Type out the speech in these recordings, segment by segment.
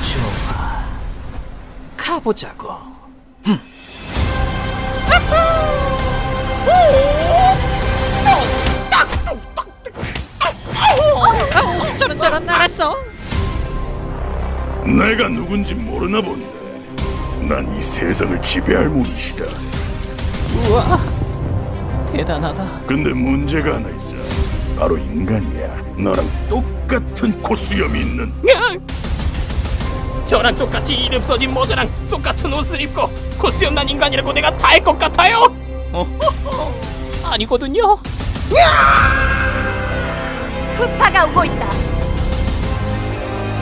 좋아. 가보자고. 저런 저런 알았어. 내가 누군지 모르나 본데. 난 이 세상을 지배할 무리시다. 우와. 대단하다. 근데 문제가 하나 있어. 바로 인간이야. 너랑 똑같은 코수염이 있는. 저랑 똑같이 이름 써진 모자랑 똑같은 옷을 입고 코스염 난 인간이라고 내가 다 할 것 같아요? 어허허, 아니거든요. 쿠파가 오고 있다.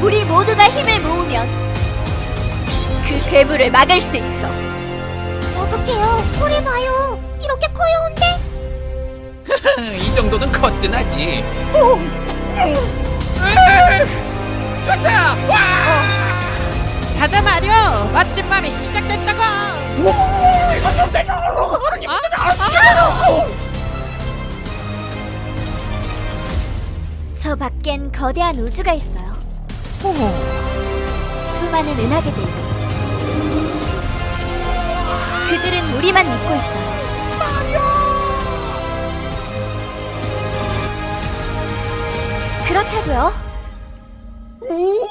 우리 모두가 힘을 모으면 그 괴물을 막을 수 있어. 어떡해요? 우리 봐요. 이렇게 커요운데? 이 정도는 거뜬하지. 좋았어. 와. 가자 마리오. 멋진 밤이 시작됐다고. 저 밖엔 거대한 우주가 있어요. 수많은 은하계들. 그들은 우리만 믿고 있어. 그렇다고요. 우와!